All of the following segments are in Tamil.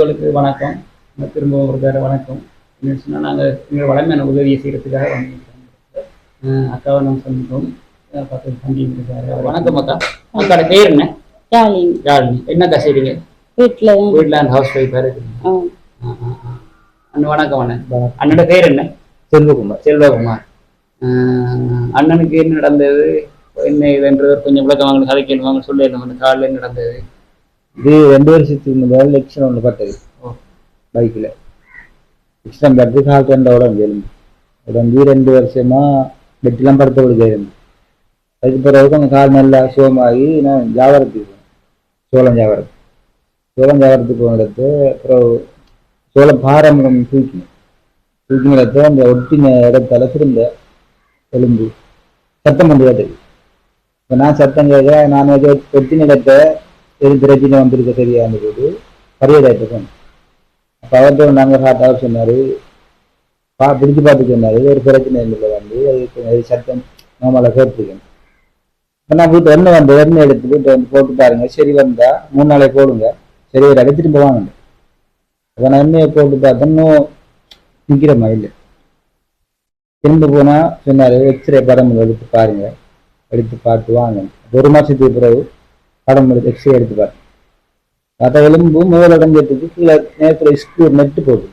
உங்களுக்கு வணக்கம். திரும்பவும் ஒரு தடவை வணக்கம். என்னன்னு சொன்னால் நாங்கள் எங்கள் வளமையான உதவியை செய்கிறதுக்காக வந்திருக்கோம் அஹ் அக்காவை நம்ம சந்திப்போம். பக்கத்து தம்பி இருக்காரு. வணக்கம் அக்கா. அக்காட பேர் என்ன? ஜாலிங்க யாழினி என்னக்கா செய்றீங்க? வீட்டில் வீட்டில் அந்த ஹவுஸ் ஒய்ஃபாக இருக்குது ஆ. அண்ணன் வணக்கம் அண்ணன். அண்ணனோட பேர் என்ன? செல்வகுமார். செல்வகுமார். அண்ணனுக்கு என்ன நடந்தது? என்ன இதுன்றது கொஞ்சம் விளக்கம் வாங்க கதை கேள்வி வாங்க சொல்லிடணும். அந்த காலில் நடந்தது? இது ரெண்டு வருஷத்துக்கு முதல் லட்சம் ஒன்று பட்டது. ஓ. பைக்கில் லட்சம் பட்டு கால் ரெண்டு உடம்பு எலும்பு உடம்பு ரெண்டு வருஷமா பெட்டெல்லாம் படுத்த விடுக்க இருந்து அதுக்கு பிறகு கொஞ்சம் கால் நல்லா சுகமாகி நான் ஜாவரத்துக்கு போனேன். சோளம் ஜாவரத்து சோளம் ஜாவரத்துக்கு போன இடத்து அப்புறம் சோளம் பாரம் தூக்கினேன். தூக்கின இடத்த அந்த ஒட்டின இடத்தால திரும்ப எலும்பு சத்தம் பண்ணி கேட்டது. இப்போ நான் சத்தம் கேட்க நான் ஒட்டின இடத்த எது பிரச்சனை வந்திருக்க தெரியாம போது பரியதாயிட்டு போனேன் அப்போ அவர்கிட்ட நாங்கள் ஹார்ட் சொன்னார். பா பிடிச்சு பார்த்து சொன்னார். ஒரு பிரச்சனை இல்லை வந்து. அது சத்தம் நார்மலாக கேட்டுருக்கேன் இப்போ நான் வீட்டு எண்ணெய் வந்து எண்ணெய் எடுத்து வீட்டை வந்து போட்டு பாருங்க. சரி வந்தா மூணு நாளைக்கு போடுங்க. சரி ஒரு அடிச்சுட்டு திரும்ப வாங்க அப்போ நான் எண்ணெயை போட்டு பார்த்தோன்னு இன்னும் மாதிரி இல்லை திரும்ப போனால் சொன்னார் எக்ஸ்ரே படம் எடுத்து பாருங்க. எடுத்து பார்த்து வாங்க. ஒரு மாதத்துக்கு பிறகு படம் எடுத்து எக்ஸ்ரே எடுத்து பாரு. பார்த்தா எலும்பு முதல் உடஞ்சதுக்கு கீழே நேரத்தில் ஸ்க்ரூ நெட்டு போட்டு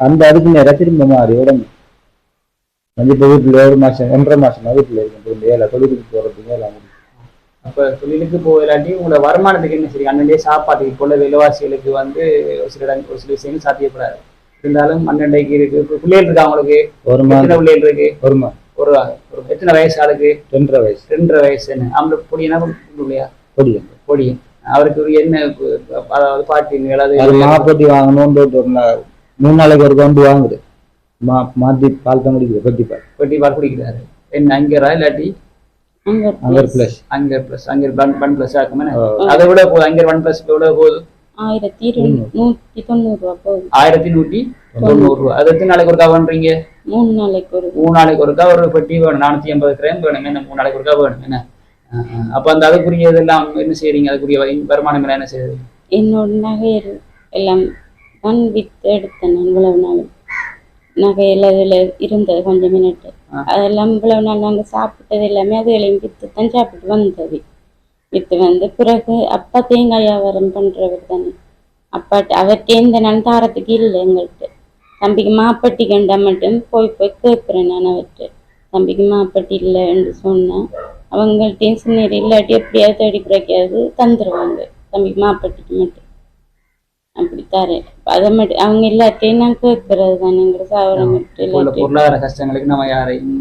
அந்த அதுக்கு நேரம் திரும்ப மாறி உடம்பு. வந்து இப்போ வீட்டில் ஒரு மாசம் ஒன்றரை மாசமா வீட்டில் இருக்கு ஏழை தொழிலுக்கு எல்லாம் முடியும். அப்ப தொழிலுக்கு போகலாட்டி உங்களோட வருமானத்துக்கு என்ன சரி அண்ணன்டே சாப்பாட்டுக்கு இப்போ உள்ள விலைவாசிகளுக்கு வந்து ஒரு சில இடம் ஒரு சில விஷயங்கள் சாத்தியப்படாது இருந்தாலும் அண்ணன்டைக்கு இருக்கு. பிள்ளைகள் இருக்கு அவங்களுக்கு ஒரு மாதம். பிள்ளைகள் இருக்கு? ஒரு மாதம். ஒரு ஒரு எத்தனை வயசு ஆளுக்கு? ரெண்டரை வயசு. ரெண்டரை வயசுன்னு. அவங்களுக்கு பொடியனா இல்லையா? கொடியும் பொடி. அவருக்கு ஒரு என்ன அதாவது பாட்டிங்கள் அது மாப்பட்டி வாங்கணும்னு மூணு நாளைக்கு ஒரு கொண்டு வாங்குது. மா மாற்றி பால் தான் குடிக்குது கொட்டி பால். பெட்டி பால் குடிக்கிறாரு. என்ன அங்கரா இல்லாட்டி? அங்கே anchor plus anchor plus anchor one one plus ஆக்குமே அதை விட போகுது அங்கர் ஒன் பிளஸ் விட போகுது ஆயிரத்தி நூற்றி தொண்ணூறுரூவா போகுது ஆயிரத்தி தொண்ணூறு ரூபா. அது எத்தனை நாளைக்கு ஒருக்கா பண்றீங்க மூணு நாளைக்கு ஒரு. மூணு நாளைக்கு ஒருக்கா ஒரு பெட்டி வேணும். நானூத்தி எண்பது கிராம் வேணும் என்ன மூணு நாளைக்கு ஒருக்கா வேணும் என்ன அப்ப அந்த அதுக்குரிய இதெல்லாம் என்ன செய்றீங்க? அதுக்குரிய வருமானம் எல்லாம் என்ன செய்யுது என்னோட நகையர் எல்லாம் தான் வித்து எடுத்தேன் நான் இவ்வளவு நாள். நகையில் அதில் இருந்தது கொஞ்சம் மினிட்டு. அதெல்லாம் இவ்வளவு நாள் நாங்கள் சாப்பிட்டது எல்லாமே அதுகளையும் வித்து தான் சாப்பிட்டு வந்தது. வித்து வந்து பிறகு அப்பா தேங்காய் வியாபாரம் பண்ணுறவர் தானே. அப்பாட்ட அவர்கிட்ட இந்த நான் தாரத்துக்கு இல்லை எங்கள்கிட்ட தம்பிக்கு மாப்பட்டி கண்டா மட்டும் போய் போய் கேட்குறேன் நான் அவர்கிட்ட. தம்பிக்கு மாப்பட்டி இல்லைன்னு சொன்னேன் அவங்கள்ட்டையும் சின்ன இல்லாட்டி எப்படியாவது தேடி கிடைக்காது தந்துடுவாங்க தம்பிக்கு மாப்பட்டிக்கு மட்டும். அப்படி தரேன் அதை மட்டும் அவங்க எல்லாத்தையும் நான் கேட்கறது தானே எங்களை சாவரம் விட்டு இப்போ உள்ள இல்லாட்டி. பொருளாதார கஷ்டங்களுக்கு நம்ம யாரையும்.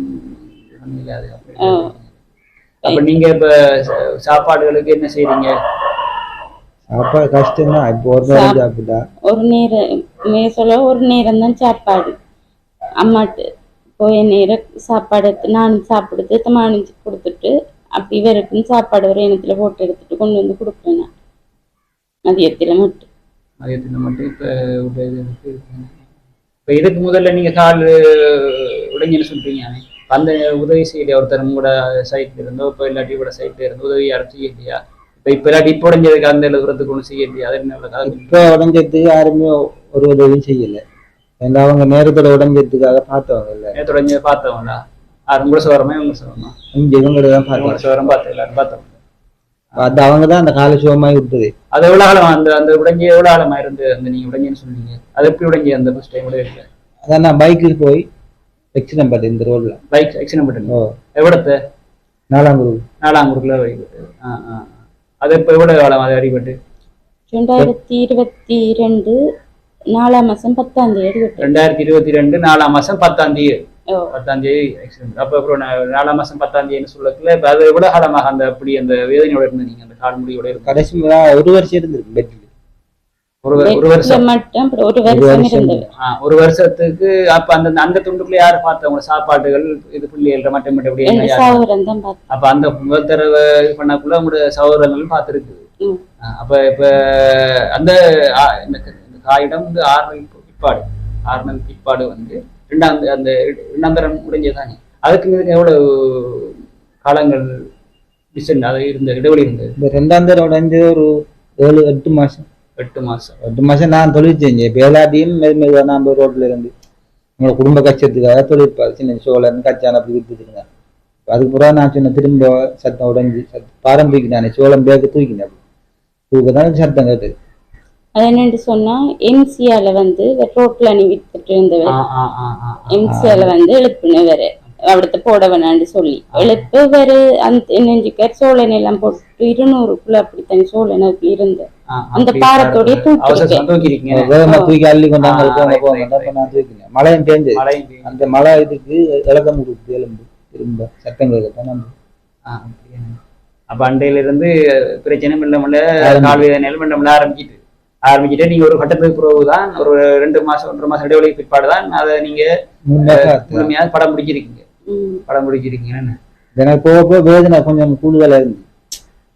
அப்ப நீங்க இப்ப சாப்பாடுகளுக்கு என்ன செய்றீங்க? அப்போ கஷ்டம் தான் இப்போ ஒரு நேரம் சாப்பிட்டா? ஒரு நேரம் சொல்ல ஒரு நேரம் தான் சாப்பாடு. அம்மாட்டு போய் நேரம் சாப்பாடு எடுத்து நானும் சாப்பிடுத்து தமானிச்சு கொடுத்துட்டு அப்படி இவருக்கும் சாப்பாடு ஒரு இனத்துல போட்டு எடுத்துட்டு கொண்டு வந்து கொடுப்பேன் நான். மதியத்தில் மட்டும். மதியத்துல மட்டும் இப்ப. இப்ப இதுக்கு முதல்ல நீங்க கால் உடைஞ்சு சொல்றீங்க. அந்த உதவி செய்யலையா? ஒருத்தர் உங்களோட சைட்ல இருந்தோ இப்போ இல்லாட்டி கூட சைட்ல இருந்து உதவி யாரும் செய்யலையா? இப்ப இப்ப இல்லாட்டி இப்போ உடைஞ்சதுக்கு அந்த எழுதுறதுக்கு ஒன்றும் செய்யலையா? அது என்ன? இப்போ உடஞ்சதுக்கு யாருமே ஒரு உதவியும் செய்யல. ஏன்னா அவங்க நேரத்தோட உடஞ்சதுக்காக பார்த்தவங்க இல்லை நேத்து உடைஞ்சதை பார்த்தவங்களா? அது உங்களோட சோரமா இவங்க சோரமா இங்க இவங்கள தான் பார்த்தோம். சோரம் பார்த்து எல்லாரும் பார்த்தோம். அது அவங்க தான் அந்த கால சுகமாய் விட்டது அது எவ்வளவு ஆழமா அந்த அந்த உடைஞ்சி எவ்வளவு ஆழமா இருந்து அந்த நீங்க உடைஞ்சேன்னு சொன்னீங்க? அது எப்படி உடைஞ்சி அந்த ஃபர்ஸ்ட் டைம் உடையல அதான் நான் பைக்கில் போய் எக்ஸிடம் பார்த்தேன் இந்த ரோட்ல பைக் ஆக்சிடென்ட் பண்ணீங்க ஓ. எவ்வளவு நாலாம் குரூப் நாலாம் வைக்கிறது ஆ. அது இப்போ எவ்வளவு ஆழம் அது அடிபட்டு ரெண்டாயிரத்தி இருபத்தி ரெண்டு நாலாம் மாசம் பத்தாம் தேதி ரெண்டாயிரத்தி இருபத்தி ரெண்டு நாலாம் மாசம் பத்தாம் தேதி. பத்தாம் தேதி ஆக்சிடென்ட் அப்போ அப்புறம் நாலாம் மாசம் பத்தாம் தேதின்னு சொல்லக்குள்ள இப்போ அது எவ்வளவு காலமாக அந்த அப்படி அந்த வேதனையோட இருந்து நீங்க அந்த கால் முடியோட கடைசி ஒரு வருஷம் இருந்திருக்கு பெட்டில் ஒரு ஒரு வருஷம். பெட்ல ஒரு வருஷத்துக்கு அப்ப அந்த அந்த துண்டுக்குள்ள யாரு பார்த்தவங்க? சாப்பாடுகள் இது பிள்ளைகள் மட்டும் மட்டும் அப்ப அந்த முதல் தடவை இது பண்ணக்குள்ள உங்களோட சகோதரங்கள் பார்த்துருக்கு. அப்ப இப்ப அந்த காயிடம் வந்து ஆறு பிற்பாடு ஆறு நாள் பிற்பாடு வந்து ரெண்டாம் அந்த ரெண்டாம் தரம் முடிஞ்சதானே அதுக்கு இதுக்கு எவ்வளவு காலங்கள் டிஸ்டன்ஸ் அது இருந்த இடைவெளி இருந்தது? இந்த ரெண்டாம் தடவை உடஞ்சு ஒரு ஏழு எட்டு மாசம். எட்டு மாசம். எட்டு மாசம் நான் தொழில் செஞ்சேன் இப்போ எல்லாத்தையும் மெது மெதுவாக நான் போய் ரோட்ல இருந்து உங்களோட குடும்ப கஷ்டத்துக்காக தொழில் சின்ன சோழன் கச்சான் அப்படி வித்துட்டுருந்தேன் அதுக்கு நான் சொன்ன திரும்ப சத்தம் உடஞ்சி சத்தம் பாரம்பரியம் தானே சோளம் பேக்கு தூக்கினேன். தூக்க தான் சத்தம் கேட்டது. அது என்னன்னு சொன்னா எம்சிஆல வந்து ரோட்ல நீ வித்துட்டு இருந்தவர் எம்சிஆல வந்து எழுப்புனவர். அவிடத்த போட வேணான்னு சொல்லி. எழுப்பு வேறு அந்த நெஞ்சுக்கர் சோழன் எல்லாம் போட்டு இருநூறுக்குள்ள அப்படித்தான் சோழன் அதுக்கு இருந்த அந்த பாரத்தோடயே தூக்கி அவசரமா இருக்கேன். தூக்கி இருக்கீங்க வேகமா தூக்கி அள்ளி கொண்டாங்க ஆ, போங்க right, போங்க right, அப்ப நான் தூக்கினேன் மழையும் பெய்யும். அந்த மழை இதுக்கு இலக்கம் கொடுத்து எலும்பு திரும்ப. சத்தம் கேட்கத்தான். அப்ப அண்டையில இருந்து பிரச்சனை மெல்ல மெல்ல ஆரம்பிச்சு. கால் வேதனையில மெல்ல மெல்ல ஆரம்பிச்சிட்டு. ஆரம்பிச்சுட்டு நீங்க ஒரு கட்டத்துக்கு பிறகு தான் ஒரு ரெண்டு மாசம் ஒன்றரை மாசம் இடைவெளி பிற்பாடு தான் அதை நீங்க முழுமையாக படம் பிடிச்சிருக்கீங்க. படம் பிடிச்சிருக்கீங்க என்ன? எனக்கு போக போக வேதனை கொஞ்சம் கூடுதலா இருந்து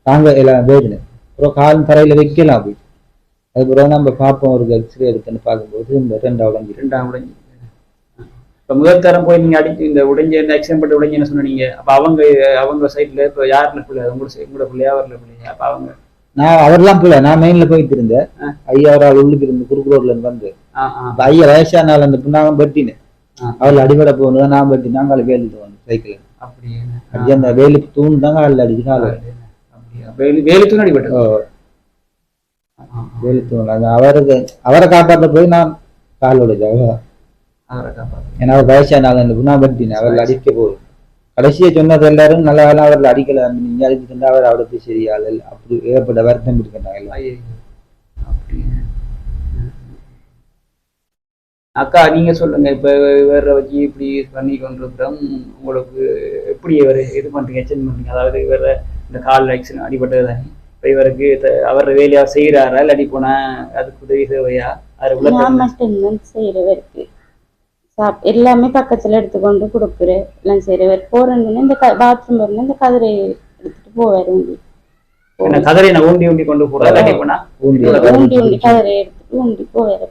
தாங்க எல்லாம் வேதனை. அப்புறம் கால் தரையில வைக்கலாம் அப்படி. அதுக்கப்புறம் நம்ம பார்ப்போம் ஒரு எக்ஸ்ரே எடுத்துன்னு பார்க்கும்போது இந்த ரெண்டாவது உடஞ்சிருக்கு ரெண்டாம் உடைஞ்சு. இப்ப முதல் தரம் போய் நீங்க அடிச்சு இந்த உடைஞ்ச இந்த ஆக்சிடென்ட் பட்டு உடைஞ்சு சொன்னீங்க? அப்ப அவங்க அவங்க சைட்ல இப்ப யாருல பிள்ளை? உங்களோட side- உங்களோட பிள்ளையா வரல பிள்ளையா? அப்ப அவங்க நான் அவர்லாம் போல நான் மெயின்ல போயிட்டு இருந்தேன். ஐயா ஒரு ஆள் உள்ளுக்கு இருந்து குறுக்கு ரோட்ல இருந்து வந்து. ஐயா வயசானால அந்த புண்ணாகம் பட்டினேன் ஆ. அவள் அடிபட போகணும் நான் பட்டி நாங்கள் வேலிட்டு வந்தோம் சைக்கிள் அப்படியே. அப்படி அந்த வேலி தூண் தாங்க அதில் அடிச்சு கால. அப்படியா. வேலு வேலுத்துன்னு அடிபட்டது. வேலி தூண் அது அவருக்கு அவரை காப்பாற்ற போய் நான் கால் உடைச்சு அவரை காப்பாத்து. ஏன்னா அவர் வயசானால அந்த புண்ணா பட்டினேன் அவர்கள் அடிக்க போகுது கடைசியா சொன்னது எல்லாரும் நல்ல வேலை அவர்கள் அடிக்கல. நீங்க அடிச்சுட்டு அவர் அவருக்கு சரியாள் அப்படி ஏற்பட்ட வருத்தம் இருக்கின்றாங்க. அக்கா நீங்க சொல்லுங்க. இப்ப வேற வச்சு இப்படி பண்ணி கொண்டிருக்கிறோம். உங்களுக்கு எப்படி இவர் இது பண்றீங்க? எச்சன் பண்றீங்க? அதாவது வேற இந்த கால் ஆக்சிடென்ட் அடிபட்டது. தானே இப்ப இவருக்கு அவர் வேலையா செய்யறாரா இல்லாட்டி போனா அதுக்கு உதவி தேவையா? உள்ள மட்டும்தான் செய்யறவருக்கு சாப் எல்லாமே பக்கத்துல எடுத்துக்கொண்டு கொடுக்குறேன் எல்லாம் செய்யறவர் போறேன்னு இந்த பாத்ரூம் போறேன்னு இந்த கதிரை எடுத்துட்டு போவாரு உண்டி என்ன கதரை நான் ஊண்டி ஊண்டி கொண்டு போறா இல்லாட்டி போனா? ஊண்டி ஊண்டி கதிரை எடுத்துட்டு ஊண்டி போவாரு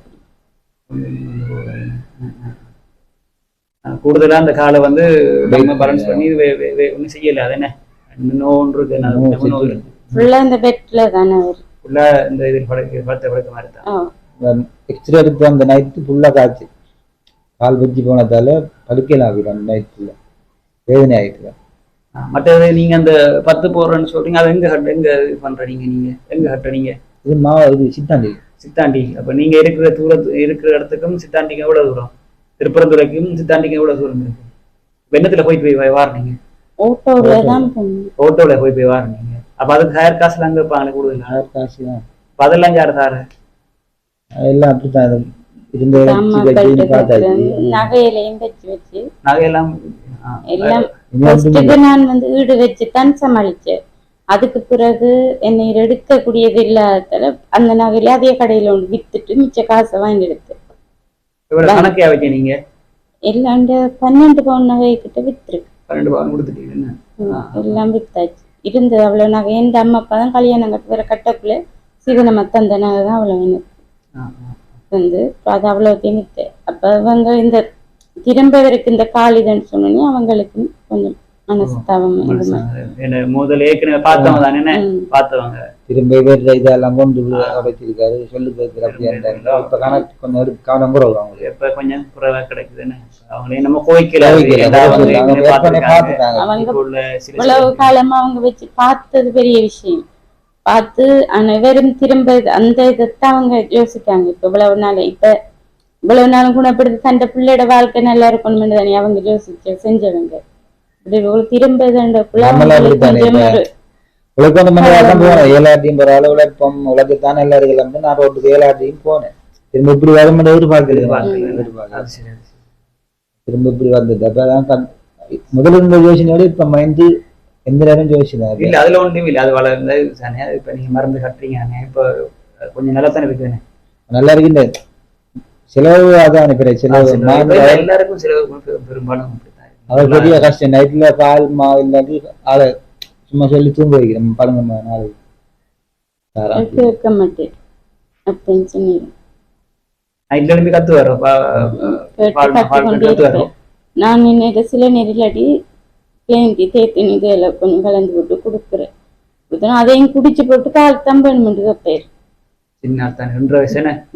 கூடுதலா அந்த காலை வந்து பேலன்ஸ் பண்ணி வே- வே- வே- ஒண்ணும் செய்யல. அது என்ன? நோன்று இருக்கு நான் நோவு நோவு செத்து. இருக்கு. ஃபுல்லா இந்த பெட்ல தானே ஃபுல்லா இந்த இதில் படுக்க படுத்த படுக்க மாதிரி தான். ஆ. எக்ஸ்ரே எடுத்து அந்த நைட்டு ஃபுல்லா காய்ச்சி. கால் வச்சு போனதால படுக்கலாம் ஆகிடும் அந்த நைட் ஃபுல்லா வேதனை ஆகிட்டு மற்றது நீங்க அந்த பத்து போடுறேன்னு சொல்றீங்க. அது எங்க ஹட் எங்க இது பண்றீங்க நீங்க? எங்க ஹட்டுறீங்க? இது மா இது சித்தாண்டி சித்தாண்டி அப்ப நீங்க இருக்கிற தூரத்து இருக்கிற இடத்துக்கும் சித்தாண்டிக்கு எவ்வளவு தூரம்? திருப்பரந்துறைக்கும் சித்தாண்டிக்கும் எவ்வளவு தூரம் இருக்கு? வெண்ணத்துல போய் போய் வாருனீங்க. ஓட்டோல தான் ஓட்டோல போய் போய் வாருனீங்க. அப்ப அதுக்கு ஹேர் காசுல அங்க இருப்பாங்களே கூடுதலா ஆயிரம் காசு தான் அப்ப அதெல்லாம் யாரு தாரு எல்லாம் அப்படித்தான். இருந்த நகையிலையும் வச்சு வச்சு. நகையெல்லாம் எல்லாம் நான் வந்து ஈடு வச்சு தான் சமாளிச்சேன். அதுக்கு பிறகு என்னை எடுக்கக்கூடியது இல்லாததால அந்த நகையில அதே கடையில ஒன்று வித்துட்டு மிச்ச காசை வாங்கி வச்ச நீங்க? எல்லாம் பன்னெண்டு பவுன் நகை கிட்ட வித்துருக்கு. பன்னெண்டு பவுன் கொடுத்துட்டீங்க என்ன? ஆ. எல்லாம் வித்தாச்சு. இருந்தது அவ்வளவு நகை எந்த அம்மா அப்பா தான் கல்யாணம் கட்டு வர கட்டக்குள்ள சீதனமா தந்த நகை தான் அவ்வளவு ஆ. வந்து அது அவ்வளோத்தையும் வித்தேன் அப்ப அவங்க இந்த திரும்பவருக்கு இந்த காலிதன்னு சொன்னோன்னே அவங்களுக்கு கொஞ்சம் திரும்ப வேற இதெல்லாம் கொண்டு உடைச்சிருக்காரு சொல்லு இப்ப கணக்கு கொஞ்சம் கவனம் கூட அவங்க எப்ப கொஞ்சம் குறைவா கிடைக்குதுன்னு அவங்களே நம்ம கோய்க்கல அவங்க காலமா அவங்க வச்சு பார்த்தது பெரிய விஷயம். பார்த்து அனைவரும் திரும்ப அந்த இதைத்தான் அவங்க யோசிக்காங்க இப்ப இவ்வளவு நாள் இப்ப இவ்வளவு நாளும் குணப்படுத்தி தந்த பிள்ளையோட வாழ்க்கை நல்லா இருக்கணும்னு தானே அவங்க யோசிச்சு செஞ்சவங்க. இப்படி திரும்ப ஏழாட்டியும் பரவாயில்ல உழைப்போம் உலகத்தானே எல்லா இருக்கலாம்னு நான் ரோட்டுக்கு ஏழாட்டியும் போனேன். திரும்ப இப்படி வரும்போது எதிர்பார்க்கல. திரும்ப இப்படி வந்தது. அப்பதான் முதல்ல இருந்த யோசனையோட இப்ப மைண்டு எந்த நேரம் அது. இல்ல அதுல ஒன்றும் இல்ல அது வளர்ந்தது தானே இப்ப நீங்க மருந்து கட்டுறீங்க இப்போ கொஞ்சம் நல்லா தானே இருக்குதுன்னு நல்லா இருக்குல்ல செலவு அதான் பிற செலவு எல்லாருக்கும் சில பெ- பெரும்பாலும் இருக்கு. அவர் பெரிய கஷ்டம் நைட்ல பால் மாவு இல்லாட்டி ஆளை சும்மா சொல்லி தூங்க வைக்கிறேன் பழங்க நாளைக்கு தாராளம். கேட்க மாட்டேன் அப்படின்னு சொன்னீங்க நைட்ல எழுப்பி கத்து வரும் நான் நின்று சில நேரம் இல்லாட்டி தேந்தி தேத்தி இதில் கொஞ்சம் கலந்து போட்டு கொடுக்குறேன் கொடுத்தா அதையும் குடிச்சு போட்டு கால் தான்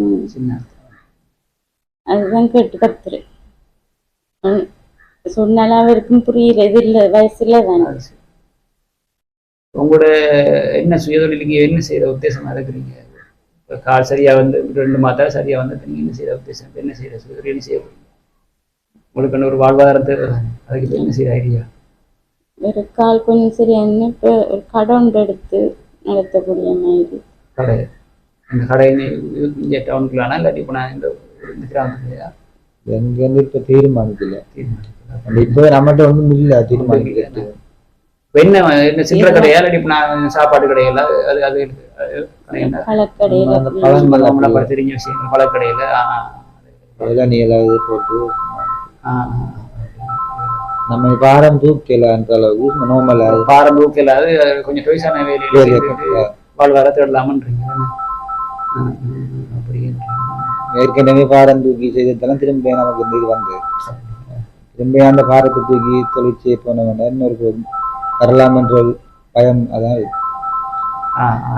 ம். சின்ன அதுதான் கேட்டு கத்துரு ம். சொன்னாலும் அவருக்கும் புரியுறது இல்லை வயசுல தானே. உங்களோட என்ன சுயதொழிலுக்கு என்ன செய்யற உத்தேசமா இருக்கிறீங்க? கால் சரியா வந்து ரெண்டு மாதம் சரியா வந்து நீங்க என்ன செய்யற உத்தேசம்? என்ன செய்யற? சுயதொழில் என்ன செய்ய உங்களுக்கு ஒரு தானே. அதுக்கு என்ன செய்யற ஐடியா ஒரு கால் கொஞ்சம் சரியான இப்போ ஒரு கடை ஒன்று எடுத்து நடத்தக்கூடிய மாதிரி. கடை. இந்த கடை இங்க- டவுனுக்குள்ளானா இல்லாட்டி இப்போ நான் இந்த கிராமத்துலையா எங்க இருந்து இப்ப தீர்மானிக்கல. தீர்மானிக்கலாம் அந்த இப்ப நம்மகிட்ட ஒண்ணும் இல்ல தீர்மானிக்கல. என்ன என்ன சில்லறை கடையா இல்லாட்டி இப்போ நான் சாப்பாடு கடையில அது அது பழக்கடையில் பத்தி தெரிஞ்ச விஷயங்கள் பழக்கடையில அதெல்லாம் நீ எல்லாம் போட்டு ஆ. நம்ம பாரம் தூக்கலான்ற அளவுக்கு நோமலா பாரம் ஊக்கல அது கொஞ்சம் டொய்ஸான வேலையில வாழ்வார தேடலாமன்றீங்க ஏற்கனவே பாரம் தூக்கி செய்ததெல்லாம் திரும்ப நமக்கு இந்த இது வந்து. திரும்ப அந்த பாரத்தை தூக்கி தொழிற்சி போனவன இன்னொரு ஒரு வரலாம் என்ற பயம் அதான்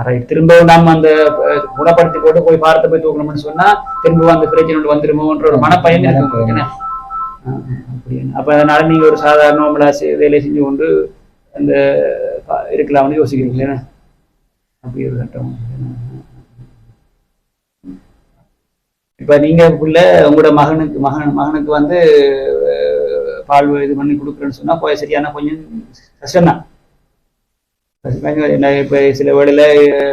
ரைட் திரும்ப நம்ம அந்த குணப்படுத்தி போட்டு போய் பாரத்தை போய் தூக்கணும்னு சொன்னா திரும்ப அந்த பிரச்சனை வந்துருமோன்ற ஒரு மனப்பயம் இருக்கு அப்போ அதனால நீங்க ஒரு சாதாரண நார்மலா செய்- வேலை செஞ்சு கொண்டு அந்த இருக்கலாம்னு யோசிக்கிறீங்களே என்ன? அப்படி ஒரு கட்டம் இப்போ நீங்கள் உள்ள உங்களோட மகனுக்கு மகன் மகனுக்கு வந்து பால் இது பண்ணி கொடுக்குறேன்னு சொன்னா போய் சரியான கொஞ்சம் கஷ்டம்தான். என்ன இப்போ சில வேளையில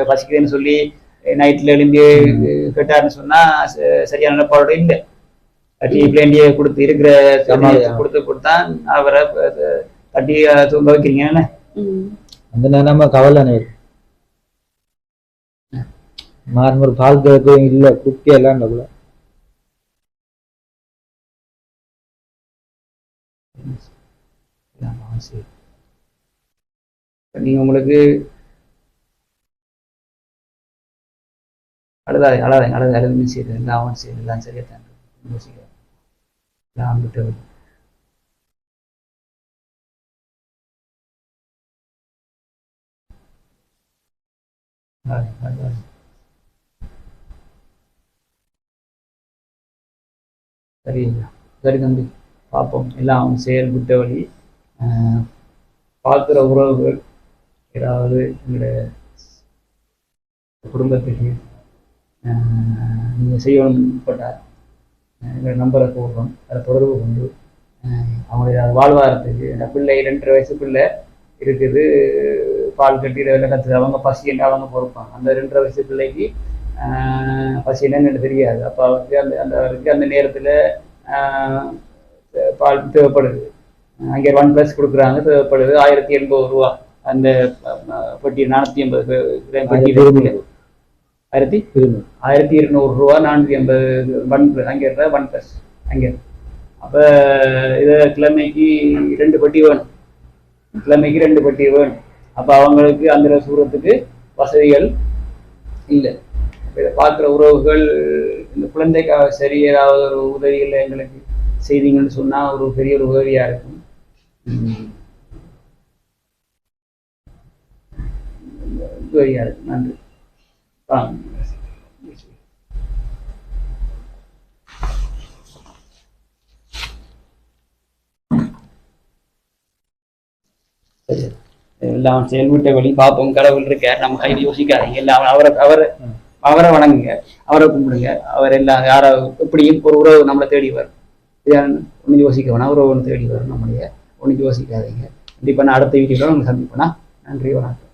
பசிக்குதுன்னு சொல்லி நைட்ல எழும்பி கேட்டாருன்னு சொன்னா ச- சரியான நிலப்பாடோட இல்லை. டீ பிளேண்டிய கொடுத்து இருக்கிற. கொடுத்து கொடுத்தான் அவரை தட்டி தூங்க வைக்கிறீங்க என்ன. அந்த நேரமா கவலை இருக்கு மாறும் ஒரு பால் தேவையும் இல்ல குட்டி எல்லாம் கூட நீங்க உங்களுக்கு அழுதாது அழாதீங்க அழுது அழுதுன்னு சரி எல்லாம் அவன் சரி எல்லாம் சரியா தான் இருக்கும். Down the building. வரும். அழாதீங்க, அழாதீங்க. சரி சரி தம்பி பார்ப்போம் எல்லாம் அவன் செயல்பட்ட வழி பார்க்குற உறவுகள் ஏதாவது எங்களுடைய குடும்பத்துக்கு நீங்கள் நீங்க பட்டார் எங்கள் நம்பரை போடுறோம். அதை தொடர்பு கொண்டு அவங்களுடைய வாழ்வாதாரத்துக்கு இந்த பிள்ளை ரெண்டரை வயசு பிள்ளை இருக்குது பால் கட்டி கற்றுது அவங்க பசி என்ன அவங்க பொறுப்பாங்க. அந்த ரெண்டரை வயசு பிள்ளைக்கு பசி என்னன்னு தெரியாது. அப்போ அவருக்கு அந்த அந்த அவருக்கு அந்த நேரத்தில் பால் தேவைப்படுது. அங்கே ஒன் ப்ளஸ் கொடுக்குறாங்க தேவைப்படுது. ஆயிரத்தி எண்பது ரூபா. அந்த பெட்டி நானூற்றி எண்பது பெட்டி. ஆயிரத்தி இருநூறு. ஆயிரத்தி இருநூறு ரூபா நானூற்றி எண்பது ஒன் ப்ளஸ் அங்கே இருக்கிற ஒன் ப்ளஸ் அங்கே அப்போ இதை கிழமைக்கு ரெண்டு பட்டி வேணும். கிழமைக்கு ரெண்டு பட்டி வேணும். அப்போ அவங்களுக்கு அந்த சூரத்துக்கு வசதிகள் இல்லை. இதை பார்க்குற உறவுகள் இந்த குழந்தைக்காக சரி ஏதாவது ஒரு உதவிகள் எங்களுக்கு செய்தீங்கன்னு சொன்னால் ஒரு பெரிய ஒரு உதவியாக இருக்கும். உதவியாக இருக்கும். நன்றி. Um, சரி. எல்லாம் செயல்பட்ட வழி பார்ப்போம் கடவுள் இருக்கார் நம்ம கையில் யோசிக்காதீங்க. எல்லாம் அவரை அவரை அவரை வணங்குங்க. அவரை கும்பிடுங்க. அவர் எல்லாம் யாரோ எப்படியும் ஒரு உறவு நம்மளை தேடி வரும். ஒன்று யோசிக்க வேணாம். உறவு ஒன்று தேடி வரும் நம்முடைய. ஒன்று யோசிக்காதீங்க. கண்டிப்பாக நான் அடுத்த வீடியோவில் உங்களை சந்திப்பேனா? நன்றி வணக்கம்.